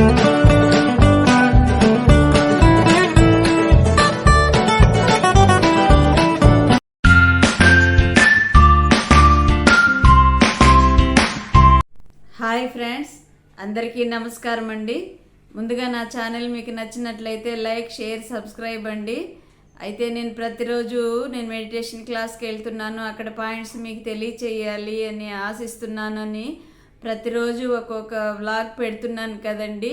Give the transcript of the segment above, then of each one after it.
Hi friends అందరికీ నమస్కారం అండి. ముందుగా నా ఛానల్ మీకు నచ్చినట్లయితే లైక్ షేర్ సబ్స్క్రైబ్ అండి. అయితే నేను ప్రతిరోజు నేను మెడిటేషన్ క్లాస్కి వెళ్తున్నాను. అక్కడ పాయింట్స్ మీకు తెలియచేయాలి అని ఆశిస్తున్నానని ప్రతిరోజు ఒక్కొక్క వ్లాగ్ పెడుతున్నాను కదండి.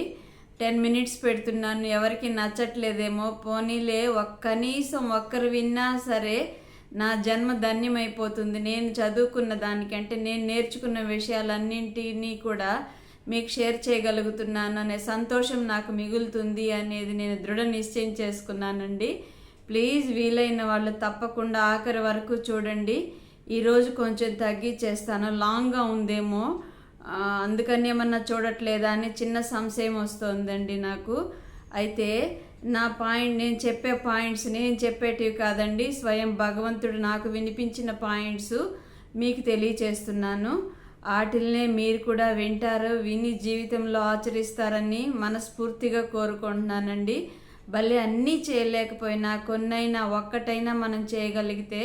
టెన్ మినిట్స్ పెడుతున్నాను. ఎవరికి నచ్చట్లేదేమో పోనీలే ఒక్క కనీసం ఒక్కరు విన్నా సరే నా జన్మ ధన్యమైపోతుంది. నేను చదువుకున్న దానికంటే నేను నేర్చుకున్న విషయాలన్నింటినీ కూడా మీకు షేర్ చేయగలుగుతున్నాను అనే సంతోషం నాకు మిగులుతుంది అనేది నేను దృఢ నిశ్చయం చేసుకున్నానండి. ప్లీజ్ వీలైన వాళ్ళు తప్పకుండా ఆఖరి వరకు చూడండి. ఈరోజు కొంచెం తగ్గించేస్తాను లాంగ్గా ఉందేమో. అందుకని ఏమన్నా చూడట్లేదా అని చిన్న సంశయం వస్తుందండి నాకు. అయితే నా పాయింట్ నేను చెప్పే పాయింట్స్ నేను చెప్పేటివి కాదండి స్వయం భగవంతుడు నాకు వినిపించిన పాయింట్స్ మీకు తెలియచేస్తున్నాను. వాటిల్నే మీరు కూడా వింటారు విని జీవితంలో ఆచరిస్తారని మనస్ఫూర్తిగా కోరుకుంటున్నానండి. భలే అన్నీ చేయలేకపోయినా కొన్నైనా ఒక్కటైనా మనం చేయగలిగితే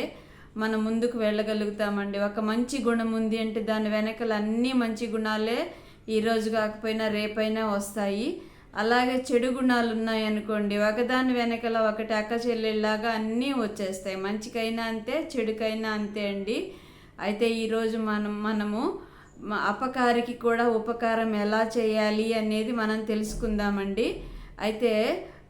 మనం ముందుకు వెళ్ళగలుగుతామండి. ఒక మంచి గుణం ఉంది అంటే దాని వెనకల అన్ని మంచి గుణాలే ఈరోజు కాకపోయినా రేపైనా వస్తాయి. అలాగే చెడు గుణాలు ఉన్నాయనుకోండి ఒకదాని వెనకల ఒకటి అక్క చెల్లెళ్ళలాగా అన్నీ వచ్చేస్తాయి. మంచికైనా అంతే చెడుకైనా అంతే అండి. అయితే ఈరోజు మనం మనము అపకారికి కూడా ఉపకారం ఎలా చేయాలి అనేది మనం తెలుసుకుందామండి. అయితే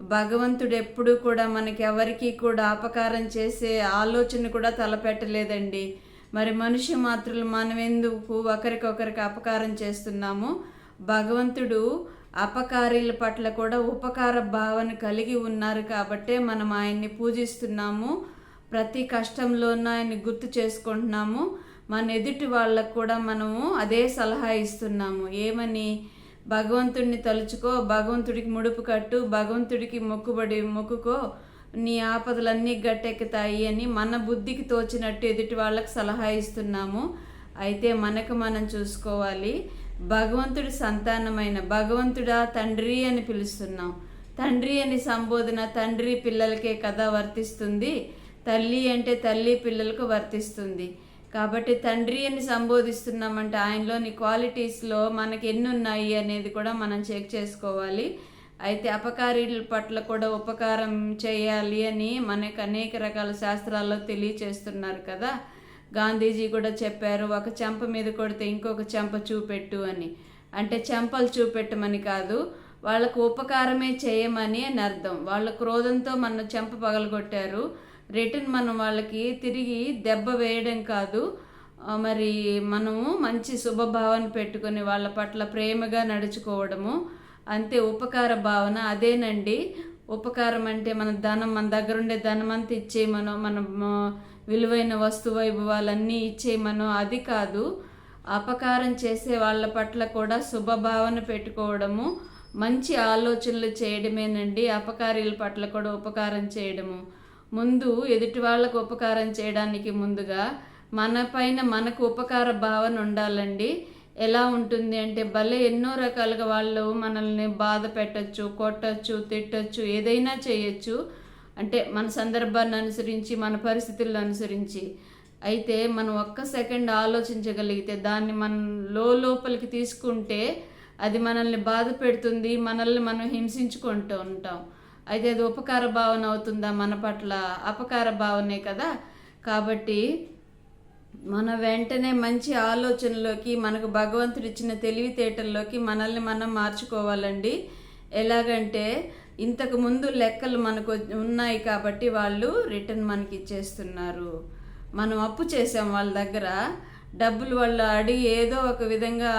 భగవంతుడు ఎప్పుడూ కూడా మనకి ఎవరికి కూడా అపకారం చేసే ఆలోచన కూడా తలపెట్టలేదండి. మరి మనిషి మాత్రులు మనమెందుకు ఒకరికొకరికి అపకారం చేస్తున్నాము? భగవంతుడు అపకారీల పట్ల కూడా ఉపకార భావన కలిగి ఉన్నారు కాబట్టే మనం ఆయన్ని పూజిస్తున్నాము. ప్రతి కష్టంలోనూ ఆయన్ని గుర్తు చేసుకుంటున్నాము. మన ఎదుటి వాళ్ళకు కూడా మనము అదే సలహా ఇస్తున్నాము. ఏమని? భగవంతుడిని తలుచుకో భగవంతుడికి ముడుపు కట్టు భగవంతుడికి మొక్కుబడి మొక్కుకో. నీ ఆపదలన్నీ గట్టెక్కుతాయి అని మన బుద్ధికి తోచినట్టు ఎదుటి వాళ్ళకి సలహా ఇస్తున్నాము. అయితే మనకు మనం చూసుకోవాలి. భగవంతుడి సంతానమైన భగవంతుడా తండ్రి అని పిలుస్తున్నాం. తండ్రి అని సంబోధన తండ్రి పిల్లలకే కదా వర్తిస్తుంది. తల్లి అంటే తల్లి పిల్లలకు వర్తిస్తుంది. కాబట్టి తండ్రి అని సంబోధిస్తున్నామంటే ఆయనలోని క్వాలిటీస్లో మనకి ఎన్ని ఉన్నాయి అనేది కూడా మనం చెక్ చేసుకోవాలి. అయితే అపకారీల పట్ల కూడా ఉపకారం చేయాలి అని మనకు అనేక రకాల శాస్త్రాల్లో తెలియచేస్తున్నారు కదా. గాంధీజీ కూడా చెప్పారు ఒక చెంప మీద కొడితే ఇంకొక చెంప చూపెట్టు అని. అంటే చెంపలు చూపెట్టమని కాదు వాళ్ళకు ఉపకారమే చేయమని అని అర్థం. వాళ్ళ క్రోధంతో మన చెంప పగలగొట్టారు. రిటర్న్ మనం వాళ్ళకి తిరిగి దెబ్బ వేయడం కాదు. మరి మనము మంచి శుభభావన పెట్టుకొని వాళ్ళ పట్ల ప్రేమగా నడుచుకోవడము అంతే ఉపకార భావన అదేనండి. ఉపకారం అంటే మన ధనం మన దగ్గర ఉండే ధనం అంతా ఇచ్చేయమనో మన విలువైన వస్తు వైభవాలన్నీ ఇచ్చేయమనో అది కాదు. అపకారం చేసే వాళ్ళ పట్ల కూడా శుభభావన పెట్టుకోవడము మంచి ఆలోచనలు చేయడమేనండి. అపకారీల పట్ల కూడా ఉపకారం చేయడము. ముందు ఎదుటి వాళ్ళకు ఉపకారం చేయడానికి ముందుగా మన పైన మనకు ఉపకార భావన ఉండాలండి. ఎలా ఉంటుంది అంటే భలే ఎన్నో రకాలుగా వాళ్ళు మనల్ని బాధ పెట్టచ్చు కొట్టచ్చు తిట్టచ్చు ఏదైనా చేయొచ్చు. అంటే మన సందర్భాన్ని అనుసరించి మన పరిస్థితులను అనుసరించి. అయితే మనం ఒక్క సెకండ్ ఆలోచించగలిగితే దాన్ని మనం లో లోపలికి తీసుకుంటే అది మనల్ని బాధ పెడుతుంది మనల్ని మనం హింసించుకుంటూ ఉంటాం. అయితే అది ఉపకార భావన అవుతుందా మన పట్ల? అపకార భావనే కదా. కాబట్టి మన వెంటనే మంచి ఆలోచనలోకి మనకు భగవంతుడు ఇచ్చిన తెలివితేటల్లోకి మనల్ని మనం మార్చుకోవాలండి. ఎలాగంటే ఇంతకు ముందు లెక్కలు మనకు ఉన్నాయి కాబట్టి వాళ్ళు రిటర్న్ మనకి ఇచ్చేస్తున్నారు. మనం అప్పు చేసాం వాళ్ళ దగ్గర. డబ్బులు వాళ్ళు అడిగి ఏదో ఒక విధంగా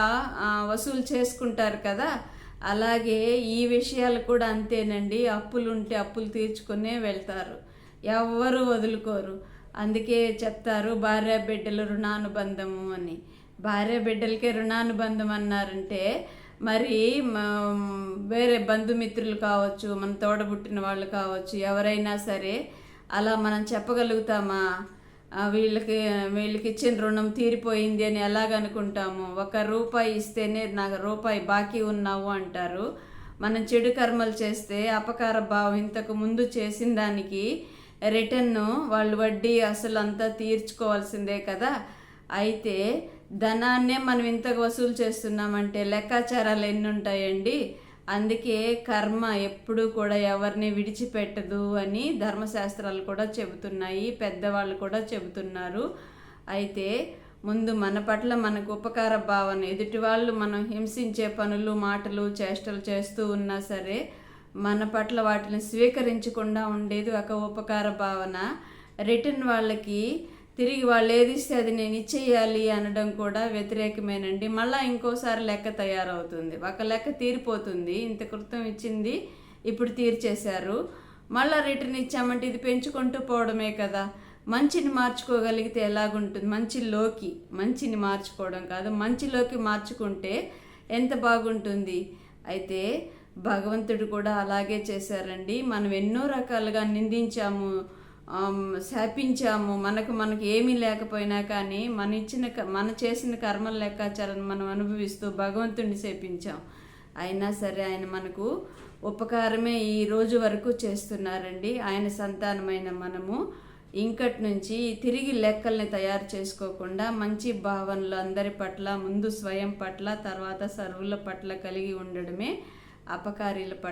వసూలు చేసుకుంటారు కదా. అలాగే ఈ విషయాలు కూడా అంతేనండి. అప్పులు ఉంటే అప్పులు తీర్చుకునే వెళ్తారు. ఎవ్వరు వదులుకోరు. అందుకే చెప్తారు భార్య బిడ్డల రుణానుబంధము అని. భార్య బిడ్డలకే రుణానుబంధం అన్నారంటే మరి వేరే బంధుమిత్రులు కావచ్చు మన తోడబుట్టిన వాళ్ళు కావచ్చు ఎవరైనా సరే అలా మనం చెప్పగలుగుతామా? వీళ్ళకి వీళ్ళకి ఇచ్చిన రుణం తీరిపోయింది అని ఎలాగనుకుంటాము ఒక రూపాయి ఇస్తేనే నాకు రూపాయి బాకీ ఉన్నావు అంటారు. మనం చెడు కర్మలు చేస్తే అపకార భావం ఇంతకు ముందు చేసిన దానికి రిటర్న్ వాళ్ళు వడ్డీ అసలు అంతా తీర్చుకోవాల్సిందే కదా. అయితే ధనాన్నే మనం ఇంతకు వసూలు చేస్తున్నామంటే లెక్కాచారాలు ఎన్ని ఉంటాయండి అందుకే కర్మ ఎప్పుడూ కూడా ఎవరిని విడిచిపెట్టదు అని ధర్మశాస్త్రాలు కూడా చెబుతున్నాయి పెద్దవాళ్ళు కూడా చెబుతున్నారు. అయితే ముందు మన పట్ల మనకు ఉపకార భావన ఎదుటి వాళ్ళు మనం హింసించే పనులు మాటలు చేష్టలు చేస్తూ ఉన్నా సరే మన పట్ల వాటిని స్వీకరించకుండా ఉండేది ఒక ఉపకార భావన. రిటర్న్ వాళ్ళకి తిరిగి వాళ్ళు ఏది ఇస్తే అది నేను ఇచ్చేయాలి అనడం కూడా వ్యతిరేకమేనండి. మళ్ళీ ఇంకోసారి లెక్క తయారవుతుంది. ఒక లెక్క తీరిపోతుంది. ఇంత కృతం ఇచ్చింది ఇప్పుడు తీర్చేశారు. మళ్ళీ రిటర్న్ ఇచ్చామంటే ఇది పెంచుకుంటూ పోవడమే కదా. మంచిని మార్చుకోగలిగితే ఎలాగుంటుంది? మంచిలోకి మంచిని మార్చుకోవడం కాదు. మంచిలోకి మార్చుకుంటే ఎంత బాగుంటుంది? అయితే భగవంతుడు కూడా అలాగే చేశారండి. మనం ఎన్నో రకాలుగా నిందించాము. శాపించాము. మనకు మనకు ఏమీ లేకపోయినా కానీ మన ఇచ్చిన క- మన చేసిన కర్మల లెక్కాచారాన్ని మనం అనుభవిస్తూ భగవంతుడిని శాపించాం. అయినా సరే ఆయన మనకు ఉపకారమే ఈ రోజు వరకు చేస్తున్నారండి. ఆయన సంతానమైన మనము ఇంకటి నుంచి తిరిగి లెక్కల్ని తయారు చేసుకోకుండా మంచి భావనలు అందరి పట్ల ముందు స్వయం పట్ల తర్వాత సర్వుల పట్ల కలిగి ఉండడమే అపకారీల పట్ల.